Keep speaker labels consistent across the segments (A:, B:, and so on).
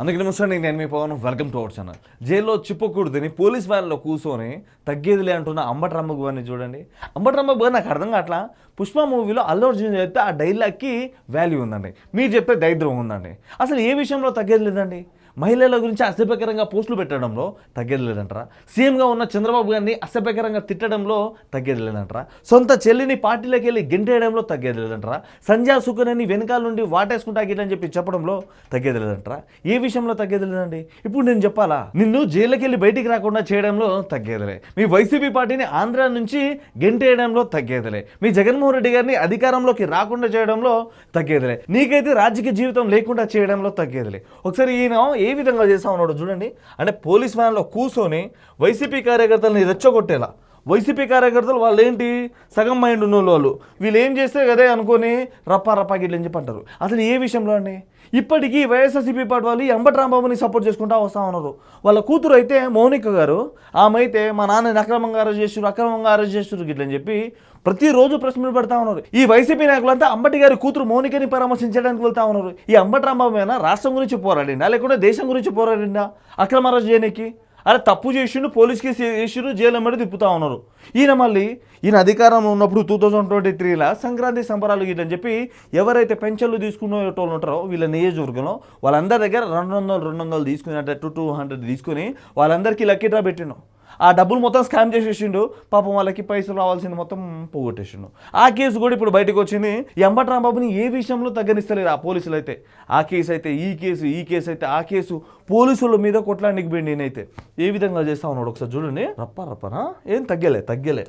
A: అందుకే నమస్కారం నేను మీ Pawan. Welcome to our channel జైల్లో చిప్పకూడదని పోలీస్ వ్యాన్లో కూర్చొని తగ్గేదిలే అంటున్న అంబటరమ్మ గారిని చూడండి. అంబటరమ్మ గారు నాకు అర్థం కావట్లా? పుష్ప మూవీలో అల్లు అర్జున్ చెప్తే ఆ డైలాగ్కి వాల్యూ ఉందండి. మీరు చెప్తే దైద్రం ఉందండి. అసలు ఏ విషయంలో తగ్గేది లేదండి? మహిళల గురించి అసభ్యకరంగా పోస్టులు పెట్టడంలో తగ్గేది లేదంటారా సీఎంగా ఉన్న చంద్రబాబు గారిని అసభ్యకరంగా తిట్టడంలో తగ్గేది లేదంటారా సొంత చెల్లిని పార్టీలోకి వెళ్ళి గెంటేయడంలో తగ్గేది లేదంటారా సంజయ్ సుఖనని వెనకాల నుండి వాటేసుకుంటా గిట్లని చెప్పి చెప్పడంలో తగ్గేది లేదంటారా ఏ విషయంలో తగ్గేది లేదండి ఇప్పుడు నేను చెప్పాలా? నిన్ను జైలుకి వెళ్ళి బయటికి రాకుండా చేయడంలో తగ్గేదిలే. మీ వైసీపీ పార్టీని ఆంధ్ర నుంచి గెంటేయడంలో తగ్గేదిలే. మీ జగన్మోహన్ రెడ్డి గారిని అధికారంలోకి రాకుండా చేయడంలో తగ్గేదిలే. నీకైతే రాజకీయ జీవితం లేకుండా చేయడంలో తగ్గేదిలే. ఒకసారి ఈయన ఏ విధంగా చేస్తా ఉన్నాడు చూడండి. అంటే పోలీస్ వ్యాన్లో కూర్చొని వైసీపీ కార్యకర్తలను రెచ్చగొట్టేలా. వైసీపీ కార్యకర్తలు వాళ్ళు ఏంటి సగం మైండ్ ఉన్న వాళ్ళు వీళ్ళు ఏం చేస్తే కదే అనుకొని రప్పా రప్పా గిట్లు అని చెప్పి అంటారు. అసలు ఏ విషయంలో అండి? ఇప్పటికీ వైఎస్ఆర్సీపీ పార్టీ వాళ్ళు ఈ అంబటి రాంబాబుని సపోర్ట్ చేసుకుంటా వస్తూ ఉన్నారు. వాళ్ళ కూతురు అయితే మౌనిక గారు ఆమె అయితే మా నాన్నని అక్రమంగా అరెస్ట్ చేస్తారు అక్రమంగా అరెస్ట్ చేస్తారు గిట్లని చెప్పి ప్రతిరోజు ప్రశ్నలు పెడతా ఉన్నారు. ఈ వైసీపీ నాయకులంతా అంబటి గారి కూతురు మౌనికని పరామర్శించడానికి వెళ్తా ఉన్నారు. ఈ అంబటి రాంబాబు అయినా రాష్ట్రం గురించి పోరాడిందా లేకుంటే దేశం గురించి పోరాడిందా అక్రమ అరెస్ట్ చేయడానికి అరే తప్పు చేసిండు పోలీస్ కేసు చేసిండు జైలు అమ్మడి తిప్పుతా ఉన్నారు. ఈయన మళ్ళీ ఈయన అధికారంలో ఉన్నప్పుడు టూ థౌజండ్ ట్వంటీ త్రీలో సంక్రాంతి సంబరాలు గీటని చెప్పి ఎవరైతే పెన్షన్లు తీసుకునే వాళ్ళు ఉంటారో వీళ్ళ నియోజకవర్గంలో వాళ్ళందరి దగ్గర రెండు వందలు రెండు వందలు తీసుకుని అంటే టూ టూ హండ్రెడ్ తీసుకుని వాళ్ళందరికీ లక్కీ డ్రా పెట్టినాం ఆ డబ్బులు మొత్తం స్కామ్ చేసేసిండు. పాపం వాళ్ళకి పైసలు రావాల్సింది మొత్తం పోగొట్టేసిండు. ఆ కేసు కూడా ఇప్పుడు బయటకు వచ్చింది. ఈ అంబటి రాంబాబుని ఏ విషయంలో తగ్గనిస్తలేరు ఆ పోలీసులు అయితే? ఆ కేసు అయితే ఈ కేసు ఈ కేసు అయితే ఆ కేసు పోలీసుల మీద కొట్లానికి పోయింది నేనైతే. ఏ విధంగా చేస్తా ఉన్నాడు ఒకసారి చూడండి. రప్ప రప్పనా? ఏం తగ్గలే తగ్గలే.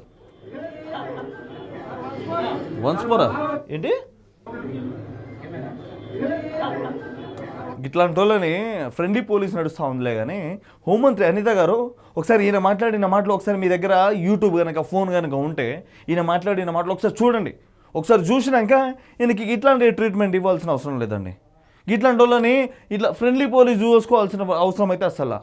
A: వన్స్ మోరా? ఏంటి? ఇట్లాంటి వాళ్ళని ఫ్రెండ్లీ పోలీస్ నడుస్తూ ఉందిలే కానీ హోంమంత్రి అనిత గారు ఒకసారి ఈయన మాట్లాడిన మాటలు ఒకసారి మీ దగ్గర యూట్యూబ్ కనుక ఫోన్ కనుక ఉంటే ఈయన మాట్లాడిన మాటలు ఒకసారి చూడండి. ఒకసారి చూసినాక ఈయనకి ఇట్లాంటి ట్రీట్మెంట్ ఇవ్వాల్సిన అవసరం లేదండి. ఇట్లాంటి వాళ్ళని ఇట్లా ఫ్రెండ్లీ పోలీస్ చూసుకోవాల్సిన అవసరం అయితే అసలు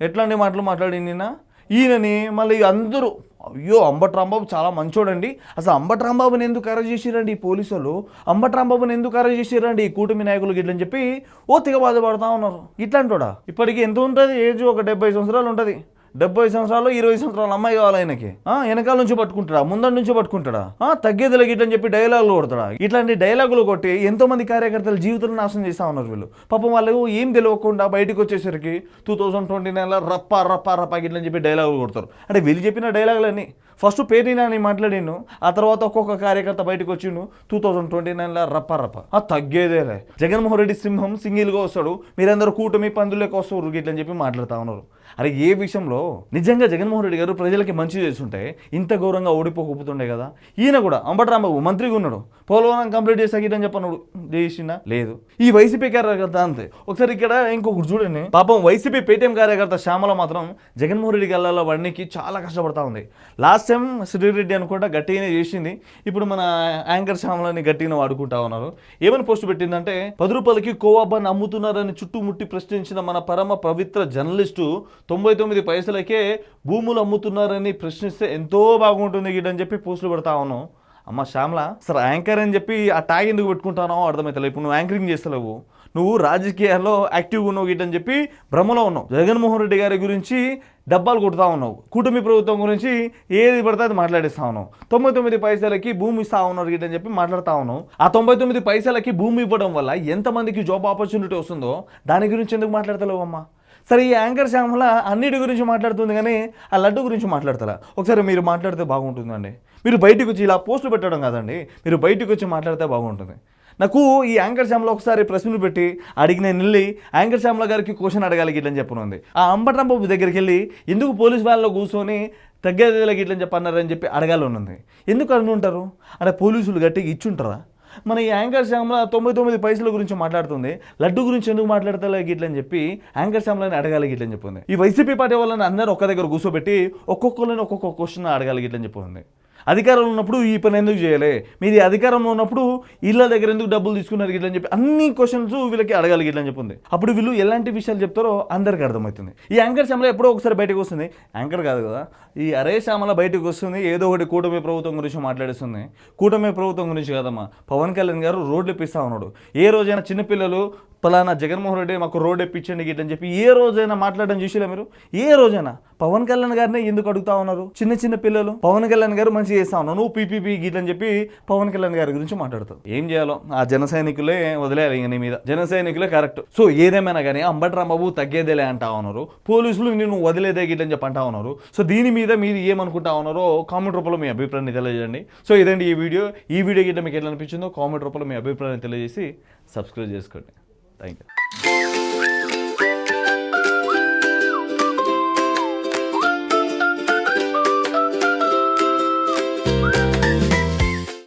A: ఎట్లాంటి మాటలు మాట్లాడి నిన్న ఈయనని మళ్ళీ అందరూ అయ్యో అంబట్ రాంబాబు చాలా మంచోడండి. అసలు అంబట్ రాంబాబుని ఎందుకు అరెస్ట్ చేసిరండి ఈ పోలీసు వాళ్ళు అంబటి రాంబాబుని ఎందుకు అరెస్ట్ చేసిరండి ఈ కూటమి నాయకులు గిట్లని చెప్పి ఓ తెగ బాధపడతా ఉన్నారు. ఇట్లాంటోడా? ఇప్పటికి ఎంత ఉంటుంది? ఏజ్ ఒక డెబ్బై సంవత్సరాలు ఉంటుంది. డెబ్బై సంవత్సరాలు ఇరవై సంవత్సరాల అమ్మాయి కావాలి ఆయనకి. ఆ, వెనకాల నుంచి పట్టుకుంటాడా? ముందర నుంచి పట్టుకుంటాడా? ఆ, తగ్గేదిలే అని చెప్పి డైలాగులు కొడతాడా? ఇట్లాంటి డైలాగులు కొట్టి ఎంతో మంది కార్యకర్తల జీవితాలను నాశనం చేస్తా ఉన్నారు వీళ్ళు. పాపం వాళ్ళు ఏం తెలియకుండా బయటకు వచ్చేసరికి టూ థౌజండ్ ట్వంటీ నైన్లో రప్ప రప్ప రప్ప గిట్లని చెప్పి డైలాగులు కొడతారు. అంటే వీళ్ళు చెప్పిన డైలాగులన్నీ ఫస్ట్ పేరు నాని మాట్లాడిండు ఆ తర్వాత ఒక్కొక్క కార్యకర్త బయటకు వచ్చిండు టూ థౌజండ్ ట్వంటీ నైన్లో రప్ప రప్ప. ఆ తగ్గేదేలే. జగన్మోహన్ రెడ్డి సింహం సింగిల్గా వస్తాడు మీరందరూ కూటమి పందులే వస్తారు గిట్లని చెప్పి మాట్లాడుతూ ఉన్నారు. అరే ఏ విషయంలో? నిజంగా జగన్మోహన్ రెడ్డి గారు ప్రజలకి మంచి చేస్తుంటే ఇంత ఘోరంగా ఓడిపోకపోతుండే కదా? ఈయన కూడా అంబటరాంబాబు మంత్రిగా ఉన్నాడు. పోలవరం కంప్లీట్ చేసి గిట్టని చెప్పన్నాడు. చేసిన లేదు. ఈ వైసీపీ కార్యకర్త అంతే. ఒకసారి ఇక్కడ ఇంకొకటి చూడండి. పాపం వైసీపీ పేటీఎం కార్యకర్త శ్యామల మాత్రం జగన్మోహన్ రెడ్డి గల్లలో వాడికి చాలా కష్టపడతా ఉంది. లాస్ట్ టైం శ్రీరెడ్డి కూడా గట్టిగానే చేసింది. ఇప్పుడు మన యాంకర్ శ్యామలని గట్టిగానే వాడుకుంటా ఉన్నారు. ఏమని పోస్ట్ పెట్టిందంటే పది రూపాయలకి కోవాబాన్ అమ్ముతున్నారని చుట్టుముట్టి ప్రశ్నించిన మన పరమ పవిత్ర జర్నలిస్టు తొంభై తొమ్మిది పైసలకే భూములు అమ్ముతున్నారని ప్రశ్నిస్తే ఎంతో బాగుంటుంది గిట్టని చెప్పి పోస్టులు పెడతా ఉన్నాం అమ్మ శ్యామల సార్ యాంకర్ అని చెప్పి ఆ ట్యాగ్ ఎందుకు పెట్టుకుంటానో అర్థమవుతలేదు ఇప్పుడు నువ్వు యాంకరింగ్ చేస్తలేవు. నువ్వు రాజకీయాల్లో యాక్టివ్గా ఉన్నావు గిట్టని చెప్పి భ్రమలో ఉన్నావు. జగన్మోహన్ రెడ్డి గారి గురించి డబ్బాలు కొడుతూ ఉన్నావు. కూటమి ప్రభుత్వం గురించి ఏది పడితే అది మాట్లాడిస్తా ఉన్నావు. తొంభై తొమ్మిది పైసలకి భూమి ఇస్తా ఉన్నారు గిట్టని చెప్పి మాట్లాడుతా ఉన్నావు. ఆ తొంభై తొమ్మిది పైసలకి భూమి ఇవ్వడం వల్ల ఎంతమందికి జాబ్ ఆపర్చునిటీ వస్తుందో దాని గురించి ఎందుకు మాట్లాడతలేవు అమ్మా? సరే ఈ యాంకర్ శ్యామల అన్నిటి గురించి మాట్లాడుతుంది కానీ ఆ లడ్డు గురించి మాట్లాడతారా ఒకసారి మీరు మాట్లాడితే బాగుంటుందండి. మీరు బయటకు వచ్చి ఇలా పోస్టులు పెట్టడం కాదండి. మీరు బయటకు వచ్చి మాట్లాడితే బాగుంటుంది. నాకు ఈ యాంకర్ శ్యామలో ఒకసారి ప్రశ్నలు పెట్టి అడిగి నేను వెళ్ళి యాంకర్ శ్యామల గారికి క్వశ్చన్ అడగాలి గిట్లని చెప్పనుంది. ఆ అంబటరాంబాబు దగ్గరికి వెళ్ళి ఎందుకు పోలీస్ వ్యాన్లో కూర్చొని తగ్గేదిలా గిట్లని చెప్పన్నారని చెప్పి అడగాలి ఉన్నది ఎందుకు ఉంటారు? అంటే పోలీసులు గట్టిగా ఇచ్చుంటారా? మన ఈ యాంకర్ శ్యామల తొంభై తొమ్మిది పైసల గురించి మాట్లాడుతుంది. లడ్డు గురించి ఎందుకు మాట్లాడతలే గిట్లని చెప్పి యాంకర్ శ్యామలని అడగాలి గిట్లని చెప్పింది. ఈ వైసీపీ పార్టీ వాళ్ళని అందరూ ఒక్క దగ్గర కూర్చోబెట్టి ఒక్కొక్కరిని ఒక్కొక్క క్వశ్చన్ అడగాలి గిట్లని చెప్పింది. అధికారంలో ఉన్నప్పుడు ఈ పని ఎందుకు చేయలే? మీది అధికారంలో ఉన్నప్పుడు ఇళ్ళ దగ్గర ఎందుకు డబ్బులు తీసుకున్నారు గిట్లని చెప్పి అన్ని క్వశ్చన్స్ వీళ్ళకి అడగాలి గిట్లని చెప్పింది. అప్పుడు వీళ్ళు ఎలాంటి విషయాలు చెప్తారో అందరికీ అర్థమవుతుంది. ఈ యాంకర్ శ్యామల ఎప్పుడో ఒకసారి బయటకు వస్తుంది. యాంకర్ కాదు కదా? ఈ అరే శ్యామల బయటకు వస్తుంది ఏదో ఒకటి కూటమి ప్రభుత్వం గురించి మాట్లాడిస్తుంది. కూటమి ప్రభుత్వం గురించి కాదమ్మా పవన్ కళ్యాణ్ గారు రోడ్లు ఇప్పిస్తా ఉన్నాడు. ఏ రోజైనా చిన్నపిల్లలు పలానా జగన్మోహన్ రెడ్డి మాకు రోడ్ ఇప్పించండి గిట్లని చెప్పి ఏ రోజైనా మాట్లాడడం చూసిలే మీరు? ఏ రోజైనా. పవన్ కళ్యాణ్ గారినే ఎందుకు అడుగుతా ఉన్నారు? చిన్న చిన్న పిల్లలు. పవన్ కళ్యాణ్ గారు మంచి చేస్తా ఉన్నావు నువ్వు పీపీపీ గిట్లని చెప్పి పవన్ కళ్యాణ్ గారి గురించి మాట్లాడతావు. ఏం చేయాలో? ఆ జన సైనికులే వదిలేయాలి ఇంక నీ మీద. జన సైనికులే కరెక్ట్ సో ఏదేమైనా కానీ అంబటి రాంబాబు తగ్గేదేలే అంటా ఉన్నారు. పోలీసులు నిన్ను వదిలేదే గిట్లని చెప్పి అంటా ఉన్నారు. సో దీని మీద మీరు ఏమనుకుంటా ఉన్నారో కామెంట్ రూపంలో మీ అభిప్రాయాన్ని తెలియజేయండి. సో ఇదండి ఈ వీడియో. ఈ వీడియో గిట్ల మీకు ఎట్లా అనిపించిందో కామెంట్ రూపంలో మీ అభిప్రాయాన్ని తెలియజేసి సబ్స్క్రైబ్ చేసుకోండి. ainda.